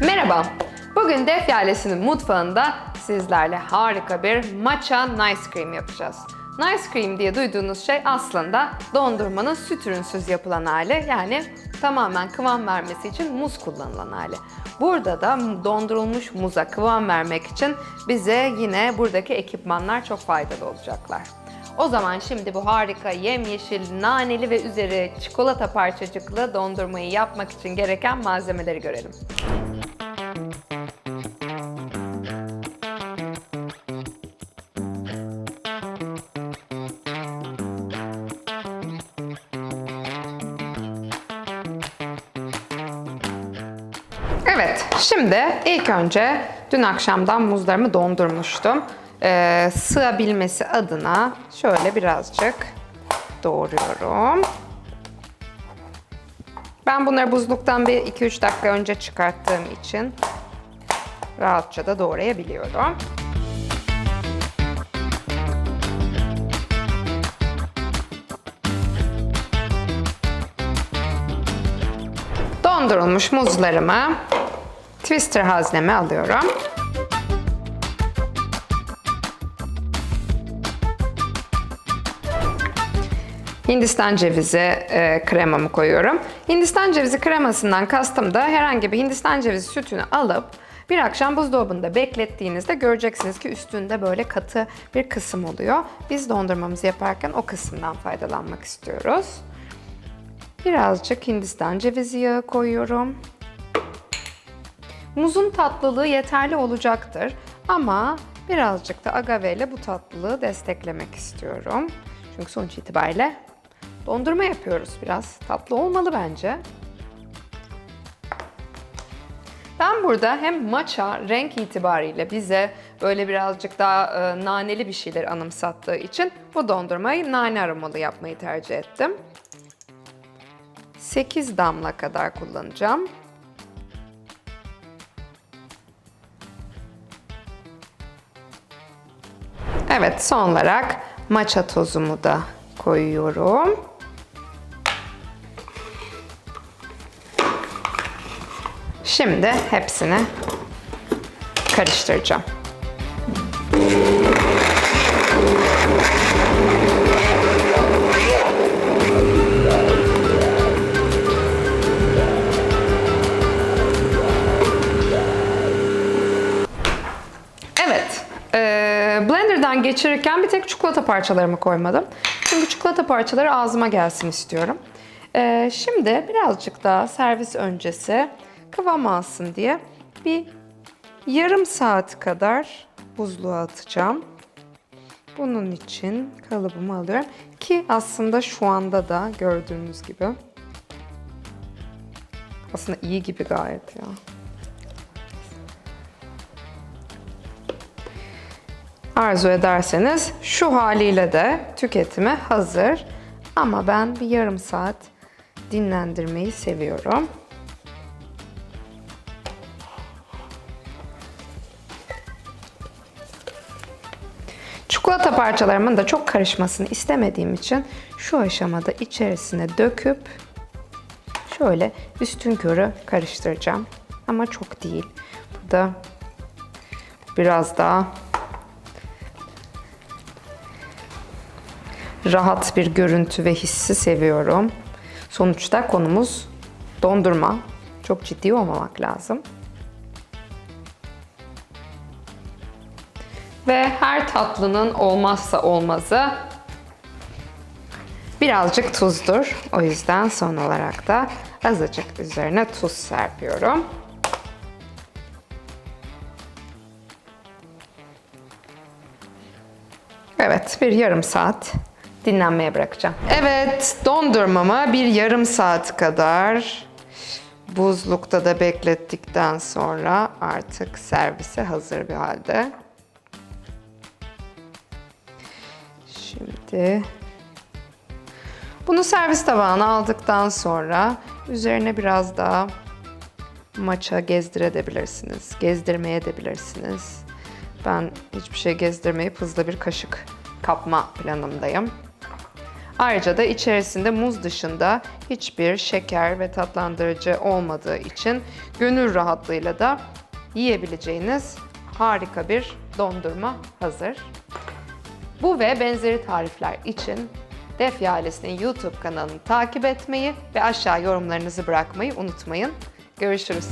Merhaba. Bugün Def Yalesi'nin mutfağında sizlerle harika bir matcha nice cream yapacağız. Nice cream diye duyduğunuz şey aslında dondurmanın süt ürünsüz yapılan hali. Yani tamamen kıvam vermesi için muz kullanılan hali. Burada da dondurulmuş muza kıvam vermek için bize yine buradaki ekipmanlar çok faydalı olacaklar. O zaman şimdi bu harika yemyeşil, naneli ve üzeri çikolata parçacıklı dondurmayı yapmak için gereken malzemeleri görelim. Evet, şimdi ilk önce dün akşamdan muzlarımı dondurmuştum. Ee, sığabilmesi adına şöyle birazcık doğruyorum. Ben bunları buzluktan bir 2-3 dakika önce çıkarttığım için rahatça da doğrayabiliyorum. Dondurulmuş muzlarımı twister hazneme alıyorum. Hindistan cevizi e, kremamı koyuyorum. Hindistan cevizi kremasından kastım da herhangi bir Hindistan cevizi sütünü alıp bir akşam buzdolabında beklettiğinizde göreceksiniz ki üstünde böyle katı bir kısım oluyor. Biz dondurmamızı yaparken o kısımdan faydalanmak istiyoruz. Birazcık Hindistan cevizi yağı koyuyorum. Muzun tatlılığı yeterli olacaktır ama birazcık da agave ile bu tatlılığı desteklemek istiyorum. Çünkü sonuç itibariyle dondurma yapıyoruz biraz. Tatlı olmalı bence. Ben burada hem matcha renk itibariyle bize böyle birazcık daha e, naneli bir şeyler anımsattığı için bu dondurmayı nane aromalı yapmayı tercih ettim. 8 damla kadar kullanacağım. Evet, son olarak matcha tozumu da koyuyorum. Şimdi hepsini karıştıracağım. Evet. eee, blenderdan geçirirken bir tek çikolata parçalarımı koymadım. Çünkü çikolata parçaları ağzıma gelsin istiyorum. Eee, şimdi birazcık daha servis öncesi kıvam alsın diye bir yarım saat kadar buzluğa atacağım. Bunun için kalıbımı alıyorum. Ki aslında şu anda da gördüğünüz gibi. Aslında iyi gibi gayet ya. arzu ederseniz şu haliyle de tüketime hazır. Ama ben bir yarım saat dinlendirmeyi seviyorum. Çikolata parçalarımın da çok karışmasını istemediğim için şu aşamada içerisine döküp şöyle üstün körü karıştıracağım. Ama çok değil. Burada biraz daha rahat bir görüntü ve hissi seviyorum. Sonuçta konumuz dondurma. Çok ciddi olmamak lazım. Ve her tatlının olmazsa olmazı birazcık tuzdur. O yüzden son olarak da azıcık üzerine tuz serpiyorum. Evet, bir yarım saat dinlenmeye bırakacağım. Evet, dondurmamı bir yarım saat kadar buzlukta da beklettikten sonra artık servise hazır bir halde. Şimdi bunu servis tabağına aldıktan sonra üzerine biraz daha maça gezdirebilirsiniz. Gezdirmeye edebilirsiniz. Ben hiçbir şey gezdirmeyip hızlı bir kaşık kapma planındayım. Ayrıca da içerisinde muz dışında hiçbir şeker ve tatlandırıcı olmadığı için gönül rahatlığıyla da yiyebileceğiniz harika bir dondurma hazır. Bu ve benzeri tarifler için Defya ailesinin YouTube kanalını takip etmeyi ve aşağı yorumlarınızı bırakmayı unutmayın. Görüşürüz.